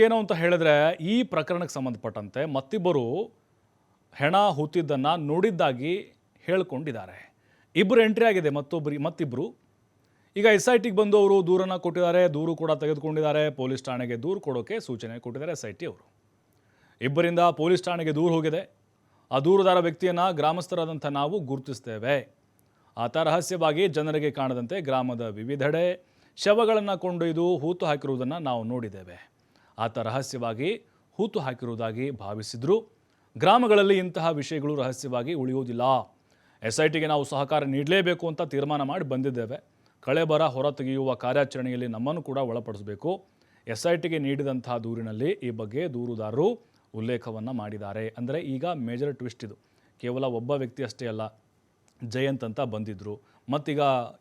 ಏನು ಅಂತ ಹೇಳಿದ್ರೆ ಈ ಪ್ರಕರಣಕ್ಕೆ ಸಂಬಂಧಪಟ್ಟಂತೆ ಮತ್ತಿಬ್ಬರು ಹೆಣ ಹೂತಿದ್ದನ್ನು ನೋಡಿದ್ದಾಗಿ ಹೇಳ್ಕೊಂಡಿದ್ದಾರೆ. ಇಬ್ಬರು ಎಂಟ್ರಿ ಆಗಿದೆ, ಮತ್ತೊಬ್ಬರಿ ಮತ್ತಿಬ್ಬರು ಈಗ ಎಸ್ ಐ ಟಿಗೆ ಬಂದು ಅವರು ದೂರನ್ನು ಕೊಟ್ಟಿದ್ದಾರೆ, ದೂರು ಕೂಡ ತೆಗೆದುಕೊಂಡಿದ್ದಾರೆ, ಪೊಲೀಸ್ ಠಾಣೆಗೆ ದೂರು ಕೊಡೋಕೆ ಸೂಚನೆ ಕೊಟ್ಟಿದ್ದಾರೆ ಎಸ್ ಐ ಟಿ ಅವರು. ಇಬ್ಬರಿಂದ ಪೊಲೀಸ್ ಠಾಣೆಗೆ ದೂರು ಹೋಗಿದೆ. ಆ ದೂರುದಾರ ವ್ಯಕ್ತಿಯನ್ನು ಗ್ರಾಮಸ್ಥರಾದಂಥ ನಾವು ಗುರುತಿಸ್ತೇವೆ. ಆತ ರಹಸ್ಯವಾಗಿ ಜನರಿಗೆ ಕಾಣದಂತೆ ಗ್ರಾಮದ ವಿವಿಧೆಡೆ ಶವಗಳನ್ನು ಕೊಂಡೊಯ್ದು, ಹೂತು ಹಾಕಿರುವುದನ್ನು ನಾವು ನೋಡಿದ್ದೇವೆ. ಆತ ರಹಸ್ಯವಾಗಿ ಹೂತು ಹಾಕಿರುವುದಾಗಿ ಭಾವಿಸಿದರು. ಗ್ರಾಮಗಳಲ್ಲಿ ಇಂತಹ ವಿಷಯಗಳು ರಹಸ್ಯವಾಗಿ ಉಳಿಯುವುದಿಲ್ಲ. ಎಸ್ ಐ ಟಿಗೆ ನಾವು ಸಹಕಾರ ನೀಡಲೇಬೇಕು ಅಂತ ತೀರ್ಮಾನ ಮಾಡಿ ಬಂದಿದ್ದೇವೆ. ಕಳೆಬರ ಹೊರತೆಗೆಯುವ ಕಾರ್ಯಾಚರಣೆಯಲ್ಲಿ ನಮ್ಮನ್ನು ಕೂಡ ಒಳಪಡಿಸಬೇಕು. ಎಸ್ ಐ ಟಿಗೆ ನೀಡಿದಂತಹ ದೂರಿನಲ್ಲಿ ಈ ಬಗ್ಗೆ ದೂರುದಾರರು ಉಲ್ಲೇಖವನ್ನು ಮಾಡಿದ್ದಾರೆ. ಅಂದರೆ ಈಗ ಮೇಜರ್ ಟ್ವಿಸ್ಟ್ ಇದು. ಕೇವಲ ಒಬ್ಬ ವ್ಯಕ್ತಿ ಅಷ್ಟೇ ಅಲ್ಲ, ಜಯಂತ್ ಅಂತ ಬಂದಿದ್ದರು ಮತ್ತೀಗ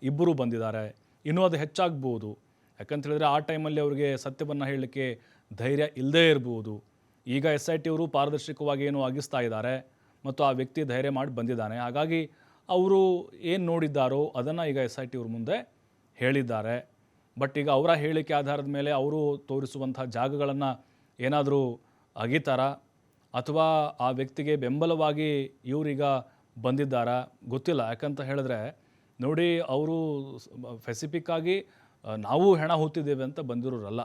ಇಬ್ಬರು ಬಂದಿದ್ದಾರೆ. ಇನ್ನೂ ಅದು ಹೆಚ್ಚಾಗ್ಬೋದು. ಯಾಕಂತ ಹೇಳಿದ್ರೆ ಆ ಟೈಮಲ್ಲಿ ಅವರಿಗೆ ಸತ್ಯವನ್ನು ಹೇಳಲಿಕ್ಕೆ ಧೈರ್ಯ ಇಲ್ಲದೇ ಇರ್ಬೋದು. ಈಗ ಎಸ್ ಐ ಟಿ ಅವರು ಪಾರದರ್ಶಕವಾಗಿ ಏನು ಅಗಿಸ್ತಾ ಇದ್ದಾರೆ ಮತ್ತು ಆ ವ್ಯಕ್ತಿ ಧೈರ್ಯ ಮಾಡಿ ಬಂದಿದ್ದಾನೆ. ಹಾಗಾಗಿ ಅವರು ಏನು ನೋಡಿದ್ದಾರೋ ಅದನ್ನು ಈಗ ಎಸ್ ಐ ಟಿ ಅವ್ರ ಮುಂದೆ ಹೇಳಿದ್ದಾರೆ. ಬಟ್ ಈಗ ಅವರ ಹೇಳಿಕೆ ಆಧಾರದ ಮೇಲೆ ಅವರು ತೋರಿಸುವಂಥ ಜಾಗಗಳನ್ನು ಏನಾದರೂ ಅಗೀತಾರಾ? ಅಥವಾ ಆ ವ್ಯಕ್ತಿಗೆ ಬೆಂಬಲವಾಗಿ ಇವರೀಗ ಬಂದಿದ್ದಾರಾ? ಗೊತ್ತಿಲ್ಲ. ಯಾಕಂತ ಹೇಳಿದ್ರೆ ನೋಡಿ, ಅವರು ಸ್ಪೆಸಿಫಿಕ್ ಆಗಿ ನಾವು ಹೆಣ ಹೂತಿದ್ದೇವೆ ಅಂತ ಬಂದಿರೋರಲ್ಲ.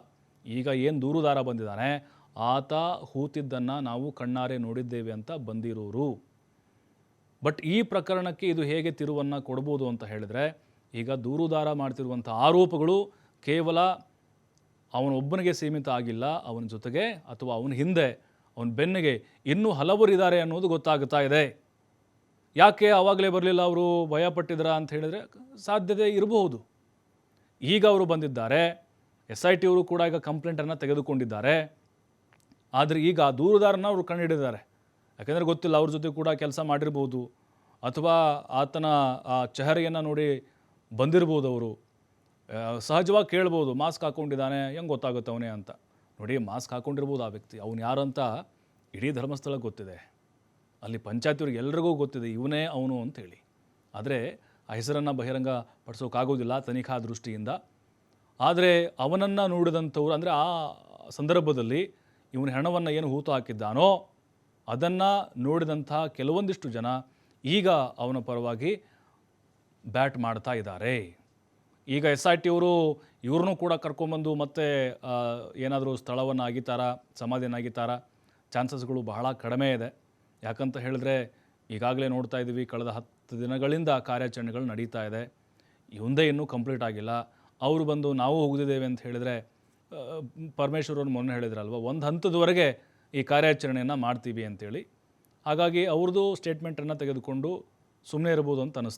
ಈಗ ಏನು ದೂರುದಾರ ಬಂದಿದ್ದಾನೆ? ಆತ ಹೂತಿದ್ದನ್ನು ನಾವು ಕಣ್ಣಾರೆ ನೋಡಿದ್ದೇವೆ ಅಂತ ಬಂದಿರೋರು. ಬಟ್ ಈ ಪ್ರಕರಣಕ್ಕೆ ಇದು ಹೇಗೆ ತಿರುವನ್ನು ಕೊಡ್ಬೋದು ಅಂತ ಹೇಳಿದ್ರೆ, ಈಗ ದೂರುದಾರ ಮಾಡ್ತಿರುವಂಥ ಆರೋಪಗಳು ಕೇವಲ ಅವನೊಬ್ಬನಿಗೆ ಸೀಮಿತ ಆಗಿಲ್ಲ, ಅವನ ಜೊತೆಗೆ ಅಥವಾ ಅವನ ಹಿಂದೆ, ಅವನ ಬೆನ್ನಿಗೆ ಇನ್ನೂ ಹಲವರಿದ್ದಾರೆ ಅನ್ನೋದು ಗೊತ್ತಾಗುತ್ತಾ ಇದೆ. ಯಾಕೆ ಆವಾಗಲೇ ಬರಲಿಲ್ಲ ಅವರು? ಭಯಪಟ್ಟಿದ್ರ ಅಂತ ಹೇಳಿದರೆ ಸಾಧ್ಯತೆ ಇರಬಹುದು. ಈಗ ಅವರು ಬಂದಿದ್ದಾರೆ. ಎಸ್ ಐ ಟಿ ಅವರು ಕೂಡ ಈಗ ಕಂಪ್ಲೇಂಟನ್ನು ತೆಗೆದುಕೊಂಡಿದ್ದಾರೆ. ಆದರೆ ಈಗ ಆ ದೂರುದಾರನ ಅವರು ಕಂಡುಹಿಡಿದಿದ್ದಾರೆ ಯಾಕೆಂದರೆ ಗೊತ್ತಿಲ್ಲ, ಅವ್ರ ಜೊತೆ ಕೂಡ ಕೆಲಸ ಮಾಡಿರ್ಬೋದು. ಅಥವಾ ಆತನ ಆ ಚಹರೆಯನ್ನು ನೋಡಿ ಬಂದಿರ್ಬೋದು ಅವರು. ಸಹಜವಾಗಿ ಕೇಳ್ಬೋದು, ಮಾಸ್ಕ್ ಹಾಕ್ಕೊಂಡಿದ್ದಾನೆ ಹೆಂಗೆ ಗೊತ್ತಾಗುತ್ತೆ ಅವನೇ? ಅಂತ. ನೋಡಿ, ಮಾಸ್ಕ್ ಹಾಕ್ಕೊಂಡಿರ್ಬೋದು ಆ ವ್ಯಕ್ತಿ. ಅವನು ಯಾರು ಅಂತ ಇಡೀ ಧರ್ಮಸ್ಥಳಕ್ಕೆ ಗೊತ್ತಿದೆ. ಅಲ್ಲಿ ಪಂಚಾಯತಿಯವ್ರಿಗೆ ಎಲ್ರಿಗೂ ಗೊತ್ತಿದೆ, ಇವನೇ ಅವನು ಅಂತೇಳಿ ಆದರೆ ಆ ಹೆಸರನ್ನು ಬಹಿರಂಗ ಪಡಿಸೋಕ್ಕಾಗೋದಿಲ್ಲ ತನಿಖಾ ದೃಷ್ಟಿಯಿಂದ. ಆದರೆ ಅವನನ್ನು ನೋಡಿದಂಥವ್ರು, ಅಂದರೆ ಆ ಸಂದರ್ಭದಲ್ಲಿ ಇವನ ಹೆಣವನ್ನು ಏನು ಹೂತು ಹಾಕಿದ್ದಾನೋ ಅದನ್ನು ನೋಡಿದಂಥ ಕೆಲವೊಂದಿಷ್ಟು ಜನ ಈಗ ಅವನ ಪರವಾಗಿ ಬ್ಯಾಟ್ ಮಾಡ್ತಾ ಇದ್ದಾರೆ. ಈಗ ಎಸ್ ಐ ಟಿ ಅವರು ಇವ್ರನ್ನೂ ಕೂಡ ಕರ್ಕೊಂಬಂದು ಮತ್ತೆ ಏನಾದರೂ ಸ್ಥಳವನ್ನು ಆಗಿತಾರಾ, ಸಮಾಧಿಯನ್ನು ಆಗಿತಾರ? ಚಾನ್ಸಸ್ಗಳು ಬಹಳ ಕಡಿಮೆ ಇದೆ. ಯಾಕಂತ ಹೇಳಿದ್ರೆ ಈಗಾಗಲೇ ನೋಡ್ತಾ ಇದ್ದೀವಿ ಕಳೆದ ಹತ್ತು ದಿನಗಳಿಂದ ಕಾರ್ಯಾಚರಣೆಗಳು ನಡೀತಾ ಇದೆ. ಇವಂದೇ ಇನ್ನೂ ಕಂಪ್ಲೀಟ್ ಆಗಿಲ್ಲ. ಅವರು ಬಂದು ನಾವು ಹೋಗಿದ್ದೇವೆ ಅಂತ ಹೇಳಿದರೆ ಪರಮೇಶ್ವರ್ ಅವ್ರು ಮೊನ್ನೆ ಹೇಳಿದ್ರಲ್ವ, ಒಂದು ಹಂತದವರೆಗೆ ಈ ಕಾರ್ಯಾಚರಣೆಯನ್ನು ಮಾಡ್ತೀವಿ ಅಂತೇಳಿ. ಹಾಗಾಗಿ ಅವ್ರದ್ದು ಸ್ಟೇಟ್ಮೆಂಟನ್ನು ತೆಗೆದುಕೊಂಡು ಸುಮ್ಮನೆ ಇರ್ಬೋದು ಅಂತ ಅನಿಸ್ತಾ.